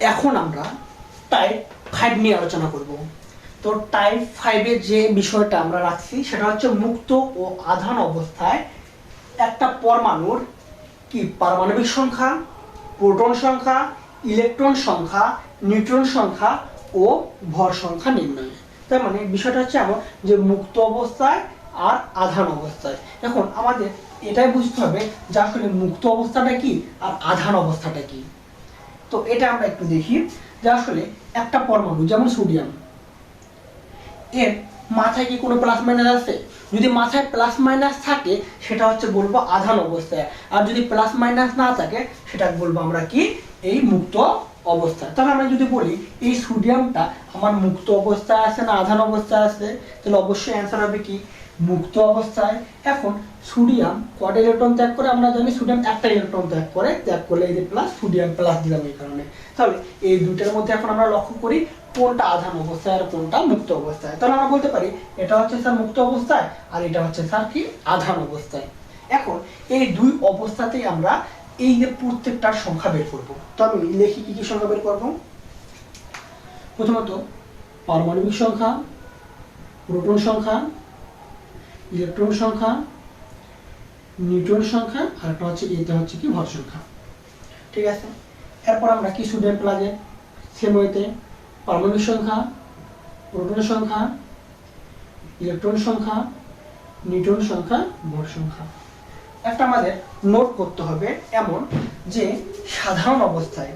এখন আমরা type five নিয়ে আলোচনা করব। তো টাইপ ফাইভের যে বিষয়টা আমরা রাখছি, সেটা হচ্ছে মুক্ত ও আধান অবস্থায় একটা পরমাণুর কি? পারমাণবিক সংখ্যা, প্রোটন সংখ্যা, ইলেকট্রন সংখ্যা, নিউট্রন সংখ্যা ও ভর সংখ্যা নির্ণয়। তার মানে বিষয়টা হচ্ছে এমন যে মুক্ত অবস্থায় আর আধান অবস্থায়। এখন আমাদের এটাই বুঝতে হবে যে আসলে মুক্ত অবস্থাটা কি আর আধান অবস্থাটা কি। তো এটা আমরা একটু দেখি। যে আসলে একটা পরমাণু, যেমন সোডিয়াম, এর মাথায় কি কোনো প্লাস মাইনাস আছে? যদি মাথায় প্লাস মাইনাস থাকে, সেটা হচ্ছে বলব আধান অবস্থায়। আর যদি প্লাস মাইনাস না থাকে, সেটা বলব আমরা কি? এই মুক্ত অবস্থায়। তাহলে আমরা যদি বলি, এই সোডিয়ামটা আমার মুক্ত অবস্থায় আছে না আধান অবস্থায় আছে? তাহলে অবশ্যই অ্যান্সার হবে কি? মুক্ত অবস্থায়। এখন সোডিয়াম কটা ইলেকট্রন ত্যাগ করে? আমরা জানি সোডিয়াম একটা ইলেকট্রন ত্যাগ করে। ত্যাগ করলে এই যে প্লাস সোডিয়াম প্লাস দিলাম এই কারণে। তাহলে এই দুইটার মধ্যে এখন আমরা লক্ষ্য করি কোনটা আধান অবস্থায় আর কোনটা মুক্ত অবস্থায়। তাহলে আমরা বলতে পারি, এটা হচ্ছে স্যার মুক্ত অবস্থায় আর এটা হচ্ছে স্যার কি? আধান অবস্থায়। এখন এই দুই অবস্থাতেই আমরা এই যে প্রত্যেকটার সংখ্যা বের করব। তো আমি লিখি কি কি সংখ্যা বের করব? প্রথমত পারমাণবিক সংখ্যা, প্রোটন সংখ্যা ইলেকট্রন সংখ্যা নিউট্রন সংখ্যা, আর একটা হচ্ছে এতে হচ্ছে কি ভর সংখ্যা। ঠিক আছে? এরপর আমরা কি সোডিয়াম প্লাজে সেম ওয়েতে পারমাণবিক সংখ্যা প্রোটন সংখ্যা ইলেকট্রন সংখ্যা নিউট্রন সংখ্যা, ভর সংখ্যা। একটা আমাদের নোট করতে হবে এমন যে সাধারণ অবস্থায়,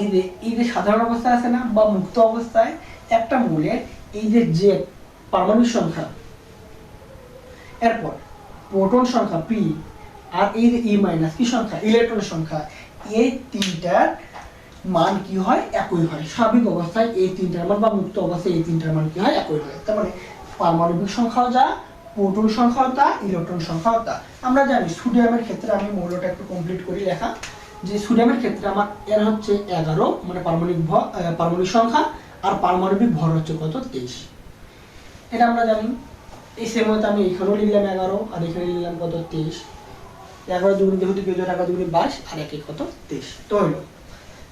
এই যে এই যে সাধারণ অবস্থায় আছে না, বা মুক্ত অবস্থায়, একটা মূলের এই যে যে পারমাণবিক সংখ্যা। এরপর প্রোটন সংখ্যা পি আর এই যে ই মাইনাস কি সংখ্যা? ইলেকট্রন সংখ্যা। এই তিনটার মান কি হয়? একই হয়। স্বাভাবিক অবস্থায় এই তিনটার মান বা মুক্ত অবস্থায় এই তিনটার মান কি হয়? একই হয়। তার মানে পারমাণবিক সংখ্যাও যা, প্রোটন সংখ্যাও তা, ইলেকট্রন সংখ্যাও তা। আমরা জানি সোডিয়ামের ক্ষেত্রে আমি মৌলটা একটু কমপ্লিট করি লেখা। যে সোডিয়ামের ক্ষেত্রে আমার এর হচ্ছে এগারো মানে পারমাণবিক পারমাণবিক সংখ্যা, আর পারমাণবিক ভর হচ্ছে কত? তেইশ। এটা আমরা জানি। এই সেম হয়তো আমি এখানেও লিখলাম এগারো, আর এখানে লিখলাম কত? তেইশ। এগারো দুগুণি যেহেতু পেয়ে এগারো দুগুণি বাইশ, আর এক এক কত? তেইশ। তো হইল।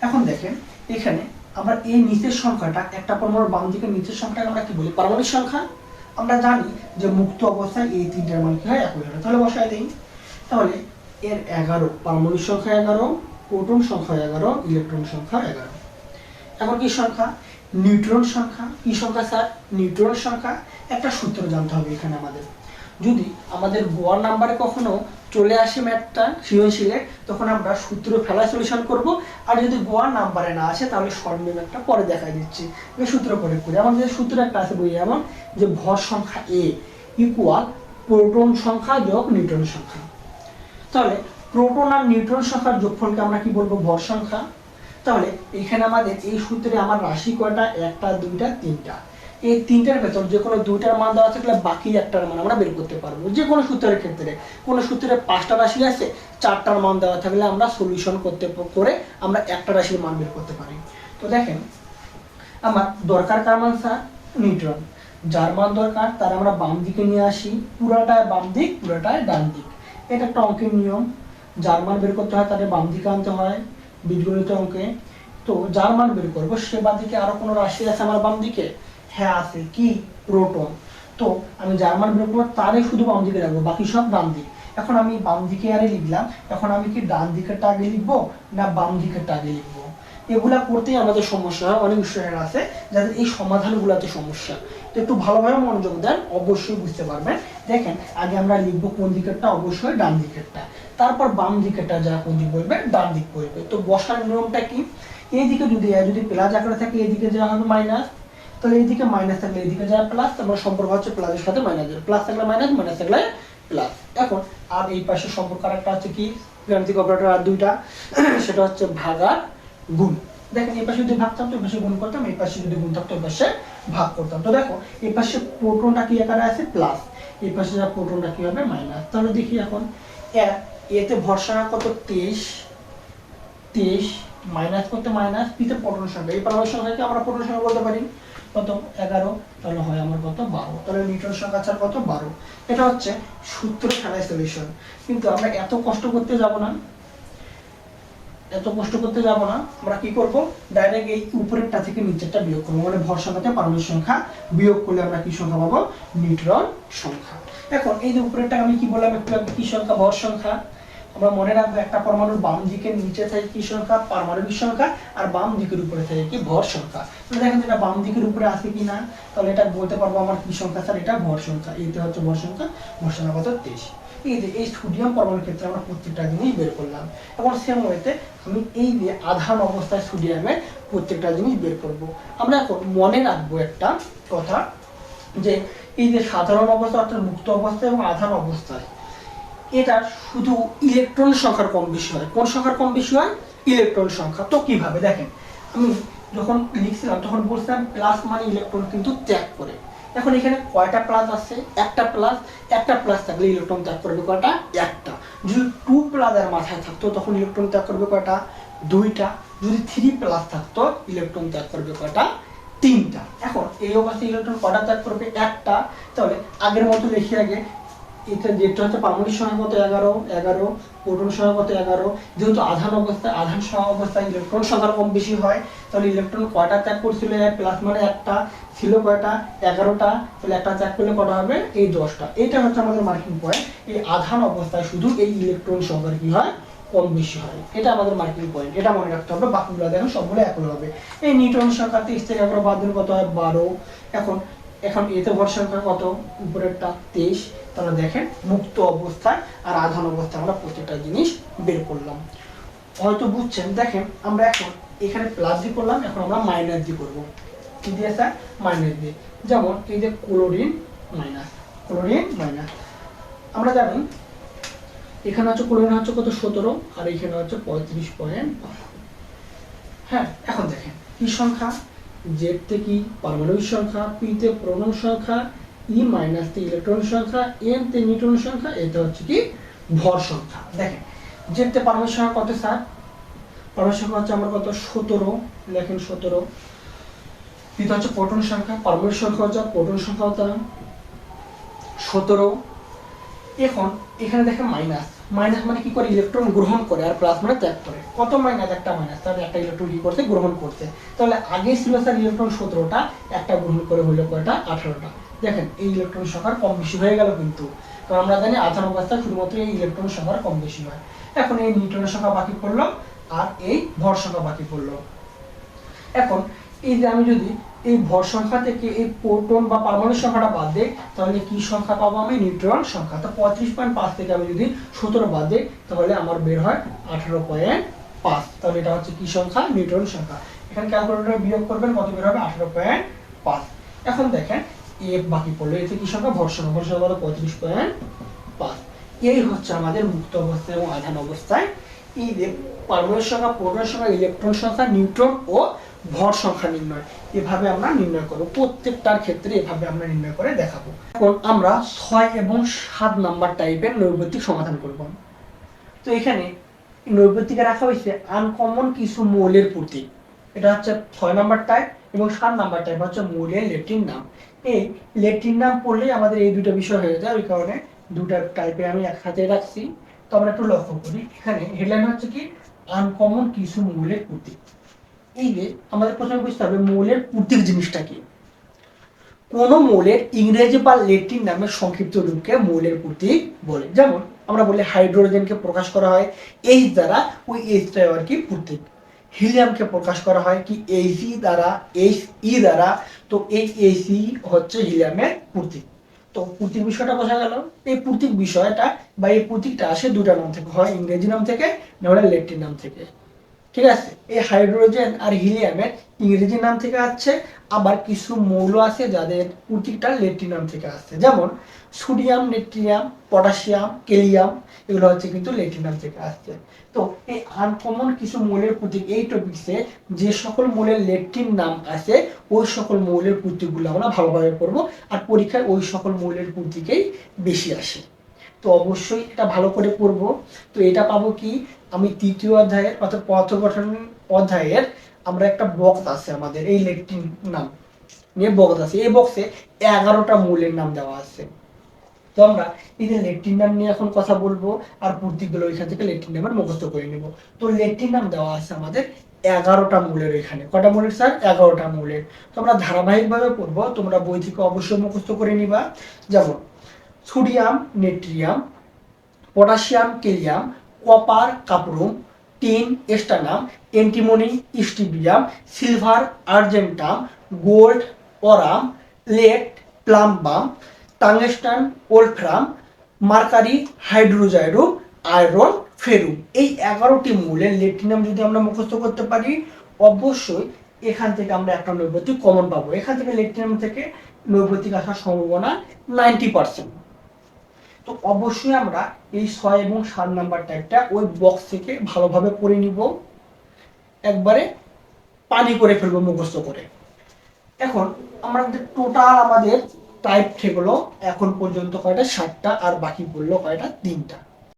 এখন দেখেন, এখানে আমরা এই নিচের সংখ্যাটা একটা পরমাণুর বাম দিকের নিচের সংখ্যাটা আমরা কি বলি? পারমাণবিক সংখ্যা। আমরা জানি যে মুক্ত অবস্থায় এই তিনটার মান কি হয়? একই হয় তাহলে বসায় দিই। তাহলে এর এগারো, পারমাণবিক সংখ্যা এগারো, প্রোটন সংখ্যা এগারো, ইলেকট্রন সংখ্যা এগারো। এখন কি সংখ্যা? নিউট্রন সংখ্যা, কি সংখ্যা স্যার নিউট্রন সংখ্যা? একটা সূত্র জানতে হবে এখানে আমাদের। যদি আমাদের গোয়ার নাম্বারে কখনো চলে আসে ম্যাথটা সৃজনশীলে, তখন আমরা সূত্র ফেলা সলিউশন করব। আর যদি গোয়ার নাম্বারে না আসে, তাহলে শর্ট একটা পরে দেখা দিচ্ছি। সূত্র প্রয়োগ করি। আমাদের সূত্র একটা আছে বই এমন যে ভর সংখ্যা এ ইকুয়াল প্রোটন সংখ্যা যোগ নিউট্রন সংখ্যা। তাহলে প্রোটন আর নিউট্রন সংখ্যার যোগফলকে আমরা কি বলব? ভর সংখ্যা। তাহলে এখানে আমাদের এই সূত্রে আমার রাশি কয়টা? একটা, দুইটা, তিনটা। এই তিনটার ভেতর যে কোনো দুইটার মান দেওয়া থাকলে বাকি একটার মান আমরা বের করতে পারব। যে কোনো সূত্রের ক্ষেত্রে। কোনো সূত্রে পাঁচটা রাশি আছে, চারটার মান দেওয়া থাকলে আমরা সলিউশন করতে করে আমরা একটা রাশির মান বের করতে পারি। তো দেখেন, আমার দরকার কার মান স্যার নিউট্রন। যার মান দরকার, তার আমরা বাম দিকে নিয়ে আসি, পুরাটায় বাম দিক, পুরাটায় ডান দিক। এটা একটা অঙ্কের নিয়ম। যার মান বের করতে হয়, তাদের বাম দিকে আনতে হয়। বীজগণিত অঙ্কে। তো যার মান বের করব, সে বাম দিকে আরও কোনো রাশি আছে আমার বাম দিকে? হ্যাঁ আছে। কি? প্রোটন। তো আমি যার মান বের করব, তারই শুধু বাম দিকে রাখব, বাকি সব ডান দিক। এখন আমি বাম দিকে আরে লিখলাম, এখন আমি কি ডান দিকেরটা আগে লিখব, না বাম দিকেরটা আগে লিখব? এগুলা করতেই আমাদের সমস্যা হয়, অনেক স্টুডেন্ট আছে, যাদের এই সমাধানগুলোতে সমস্যা। তো একটু ভালোভাবে মনোযোগ দেন, অবশ্যই বুঝতে পারবেন। দেখেন, আগে আমরা লিখব কোন দিকেরটা, অবশ্যই ডান দিকেরটা। তারপর বাম দিকেরটা যা কোন দিক বলবে, ডান দিক বলবে। তো বসার নিয়মটা কি? এইদিকে যদি যদি প্লাস আকারে থাকে, এইদিকে যা হবে মাইনাস তাহলে এইদিকে মাইনাস থাকলে এইদিকে যা প্লাস তারপর সম্পর্ক হচ্ছে প্লাসের সাথে মাইনাসের প্লাস থাকলে মাইনাস মাইনাস থাকলে প্লাস এখন, আর এই পাশে সম্পর্ক আরেকটা হচ্ছে কি? গাণিতিক অপারেটর আর দুইটা। সেটা হচ্ছে ভাগার গুণ। দেখেন, এই পাশে যদি ভাগ থাকতো, এই পাশে গুণ করতাম, এই পাশে যদি গুণ থাকতো, এই পাশে ভাগ করতাম। তো দেখো, এই পাশে প্রোটনটা কি আকারে আছে? প্লাস। এই পাশে যা প্রোটনটা কি হবে? মাইনাস। তাহলে দেখি এখন এতে ভরসা কত? তেইশ। তেইশ মাইনাস করতে মাইনাস পিতে প্রোটন সংখ্যা। এই পারমাণবিক সংখ্যাকে আমরা প্রোটন সংখ্যা বলতে পারি। কত? এগারো। তাহলে হয় আমার কত? বারো। তাহলে নিউটন সংখ্যা ছাড় কত? বারো। এটা হচ্ছে সূত্র খেলায় সলিউশন কিন্তু আমরা এত কষ্ট করতে যাব না। এত কষ্ট করতে যাব না। আমরা কি করব? ডাইরেক্ট এই উপরেরটা থেকে নিচেরটা বিয়োগ করব। মানে ভর সংখ্যাতে পারমাণবিক সংখ্যা বিয়োগ করলে আমরা কি সংখ্যা পাবো? নিউট্রন সংখ্যা। এখন এই যে উপরেরটা আমি কি বললাম একটু আগে, কি সংখ্যা? ভর সংখ্যা। আমরা মনে রাখব একটা পরমাণুর বাম দিকের নিচে থাকে কি সংখ্যা? পারমাণবিক সংখ্যা। আর বাম দিকের উপরে থাকে কি? ভর সংখ্যা। তো দেখেন এটা বাম দিকের উপরে আছে কি না তাহলে এটা বলতে পারব আমার কি সংখ্যা? স্যার, এটা ভর সংখ্যা। এইটা হচ্ছে ভর সংখ্যা। ভর সংখ্যা কত? তেইশ। এই যে, এই সোডিয়াম পরমাণুর ক্ষেত্রে আমরা প্রত্যেকটা জিনিস বের করলাম। এবং সেম ওয়েতে আমি এই যে আধান অবস্থায় সোডিয়ামের প্রত্যেকটা জিনিস বের করব। আমরা এখন মনে রাখব একটা কথা, যে এই যে সাধারণ অবস্থা অর্থাৎ মুক্ত অবস্থা এবং আধান অবস্থায়, এটা শুধু ইলেকট্রন সংখ্যার কম বেশি হয়। কোন সংখ্যার কম বেশি হয়? ইলেকট্রন সংখ্যা। তো কীভাবে? দেখেন, আমি যখন লিখছিলাম, তখন বলছিলাম প্লাস মানে ইলেকট্রন কিন্তু ত্যাগ করে। এখন এখানে কয়টা প্লাস আছে? একটা প্লাস একটা প্লাস থাকলে ইলেকট্রন ত্যাগ করবে কয়টা? একটা। যদি টু প্লাস এর মাথায় থাকতো, তখন ইলেকট্রন ত্যাগ করবে কয়টা? দুইটা। যদি থ্রি প্লাস থাকতো ইলেকট্রন ত্যাগ করবে কয়টা? তিনটা। এখন এই অবস্থায় ইলেকট্রন কটা ত্যাগ করবে? একটা। তাহলে আগের মতো লিখি আগে এটা যেটা হচ্ছে পারমাণবিক সংখ্যা কত? এগারো এগারো প্রোটন সংখ্যা কত? এগারো। যেহেতু আধান অবস্থায় আধান সংখ্যা অবস্থায় ইলেকট্রন সংখ্যা কম বেশি হয়, তাহলে ইলেকট্রন কয়টা ত্যাগ করছিল? প্লাস মানে একটা। ছিল কয়টা? এগারোটা। তাহলে একটা ত্যাগ করলে কটা হবে? এই দশটা। এটা হচ্ছে আমাদের মার্কিং পয়েন্ট এই আধান অবস্থায় শুধু এই ইলেকট্রন সংখ্যার কি হয়? কম বেশি হয়। এটা আমাদের মার্কিং পয়েন্ট এটা মনে রাখতে হবে। বাকিগুলো দেখো, সবগুলো একই হবে। এই নিউটন সংখ্যা তেইশ থেকে এগারো বাদ দিন কত হয়? বারো। এখন এখন এতে ভর সংখ্যা কত? উপরেরটা তেইশ। তাহলে দেখেন, মুক্ত অবস্থায় আর আধান অবস্থায় আমরা প্রত্যেকটা জিনিস বের করলাম। হয়তো বুঝছেন, দেখেন, আমরা এখন এখানে প্লাস দিয়ে করলাম, এখন আমরা মাইনাস দিয়ে করব। কি দিয়ে স্যার মাইনাস দিয়ে। যেমন এই যে ক্লোরিন মাইনাস ক্লোরিন মাইনাস আমরা জানি, এখানে হচ্ছে ক্লোরিন হচ্ছে কত? সতেরো, আর এখানে হচ্ছে পঁয়ত্রিশ পয়েন্ট হ্যাঁ এখন দেখেন, কি সংখ্যা? জেড তে কি পারমাণবিক সংখ্যা পি তে প্রোটন সংখ্যা ই মাইনাস তে ইলেকট্রন সংখ্যা এন তে নিউট্রন সংখ্যা এটা হচ্ছে কি ভর সংখ্যা। দেখেন, জেড তে পারমাণবিক সংখ্যা কত স্যার? পারমাণবিক সংখ্যা হচ্ছে আমার কত? সতেরো। লেখেন সতেরো। পিতে হচ্ছে প্রোটন সংখ্যা, পারমাণবিক সংখ্যা হচ্ছে প্রোটন সংখ্যা হচ্ছে সতেরো। এখন, এখানে দেখেন মাইনাস মাইনাস মানে কি করে? ইলেকট্রন গ্রহণ করে আর প্লাস মানে ত্যাগ করে। কত মাইনাস একটা মাইনাস তাহলে একটা ইলেকট্রন কি করছে? গ্রহণ করছে। তাহলে আগে ছিল স্যার ইলেকট্রন সতেরোটা, একটা গ্রহণ করে হইল কয়টা? আঠারোটা। দেখেন, এই ইলেকট্রন সংখ্যার কম বেশি হয়ে গেল কিন্তু। কারণ আমরা জানি আধান অবস্থায় শুধুমাত্র এই ইলেকট্রন সংখ্যার কম বেশি হয়। এখন এই নিউটনের সংখ্যা বাকি পড়ল আর এই ভর সংখ্যা বাকি পড়ল। এখন এই যে আমি যদি এই ভর সংখ্যা থেকে এই প্রোটন বা পারমাণবিক সংখ্যাটা বাদ দিই তাহলে কি সংখ্যা পাবো আমি? নিউট্রন সংখ্যা। তো পঁয়ত্রিশ পয়েন্ট পাঁচ থেকে আমি যদি সতেরো বাদ দিই, তাহলে আমার বের হয় আঠারো পয়েন্ট পাঁচ। তাহলে এটা হচ্ছে কি সংখ্যা? নিউট্রন সংখ্যা। এখানে ক্যালকুলেটরে বিয়োগ করবেন, কত বের হবে? আঠারো পয়েন্ট পাঁচ। এখন দেখেন, এ বাকি পড়ল, এতে কি সংখ্যা? ভর সংখ্যা। ভর সংখ্যা হলো পঁয়ত্রিশ পয়েন্ট পাঁচ। এই হচ্ছে আমাদের মুক্ত অবস্থায় এবং আধান অবস্থায়। এই যে সংখ্যা প্রোটন সংখ্যা, ইলেকট্রন সংখ্যা, নিউট্রন ও ভর সংখ্যা নির্ণয়। এভাবে আমরা নির্ণয় করব। প্রত্যেকটার ক্ষেত্রে এভাবে আমরা নির্ণয় করে দেখাবো। এখন আমরা ছয় এবং সাত নাম্বার টাইপের নৈর্ব্যতিক সমাধান করব। তো এখানে নৈর্ব্যতিকে রাখা হয়েছে আনকমন কিছু মৌলের প্রতীক। এটা হচ্ছে ছয় নাম্বার টাইপ এবং সাত নাম্বার টাইপ হচ্ছে মৌলের লেটিন নাম। এই লেটিন নাম পড়লেই আমাদের এই দুটো বিষয় হয়ে যায়। ওই কারণে দুটা টাইপে আমি একসাথে রাখছি। তো আমরা একটু লক্ষ্য করি, এখানে হেডলাইন হচ্ছে কি আনকমন কিছু মৌলের প্রতীক। এই যে আমাদের প্রথমে বুঝতে হবে, মৌলের প্রতীক জিনিসটা কি? কোন মৌলের ইংরেজি বা লেটিন নামের সংক্ষিপ্ত রূপকে মৌলের প্রতীক বলে। যেমন আমরা বলি হাইড্রোজেনকে প্রকাশ করা হয় এইচ দ্বারা ওই এইচটাই আর কি? প্রতীক। হিলিয়ামকে প্রকাশ করা হয় কি? এইচি দ্বারা এইচ ই দ্বারা। তো এই এইচি হচ্ছে হিলিয়ামের প্রতীক। তো প্রতীক বিষয়টা বোঝা গেল। এই প্রতীক বিষয়টা বা এই প্রতীকটা আসে দুটা নাম থেকে, হয় ইংরেজি নাম থেকে না হলে লেটিন নাম থেকে। ঠিক আছে? এই হাইড্রোজেন আর হিলিয়ামের ইংরেজি নাম থেকে আসছে, আবার কিছু মৌল আছে যাদের প্রতীকটা লেটিন নাম থেকে আসছে। যেমন সোডিয়াম, নেট্রিয়াম, পটাশিয়াম, কেলিয়াম, এগুলো হচ্ছে কিন্তু লেটিন নাম থেকে আসছে। তো এই আনকমন কিছু মৌলের প্রতীক এই টপিকসে যে সকল মৌলের লেট্রিন নাম আছে, ওই সকল মৌলের প্রতীকগুলো আমরা ভালোভাবে পড়ব, আর পরীক্ষায় ওই সকল মৌলের প্রতীকেই বেশি আসে। তো অবশ্যই এটা ভালো করে পড়ব। তো এটা পাবো কি? আমি তৃতীয় অধ্যায়ের অর্থাৎ পদার্থ গঠন অধ্যায়ের আমরা একটা বক্স আছে আমাদের, এই লেকটিন নাম। নিয়ে বক্স আছে। এই বক্সে এগারোটা মূলের নাম দেওয়া আছে। তো আমরা এই যে লেট্রিন নাম নিয়ে এখন কথা বলব, আর প্রতীকগুলো ওইখান থেকে লেট্রিন নামের মুখস্থ করে নিব। তো লেট্রিন নাম দেওয়া আছে আমাদের এগারোটা মূলের এখানে কটা মূলের স্যার? এগারোটা মূলের। তো আমরা ধারাবাহিকভাবে পড়ব, তোমরা বই থেকে অবশ্যই মুখস্থ করে নিবা। যেমন sodium, natrium, potassium, kalium, copper, cuprum, tin, stannum, antimony stibium silver, argentum, gold, aurum, lead plumbum tungsten wolfram, mercury, hydrargyrum, iron, ferrum. এই এগারোটি মূলের লেটিনাম যদি আমরা মুখস্থ করতে পারি, অবশ্যই এখান থেকে আমরা একটা নৈবতিক কমন পাবো। এখান থেকে লেটিনাম থেকে নৈবতিক আসার সম্ভাবনা নাইনটি পার্সেন্ট তো অবশ্যই আমরা এই ছয় এবং সাত নাম্বার ট্যাগটা ওই বক্স থেকে ভালোভাবে করে নিব। একবারে পানি করে ফেলব মুখস্থ করে। এখন আমাদের টোটাল আমাদের টাইপ ঠেকলো এখন পর্যন্ত কয়টা? সাতটা, আর বাকি পড়ল কয়টা? তিনটা।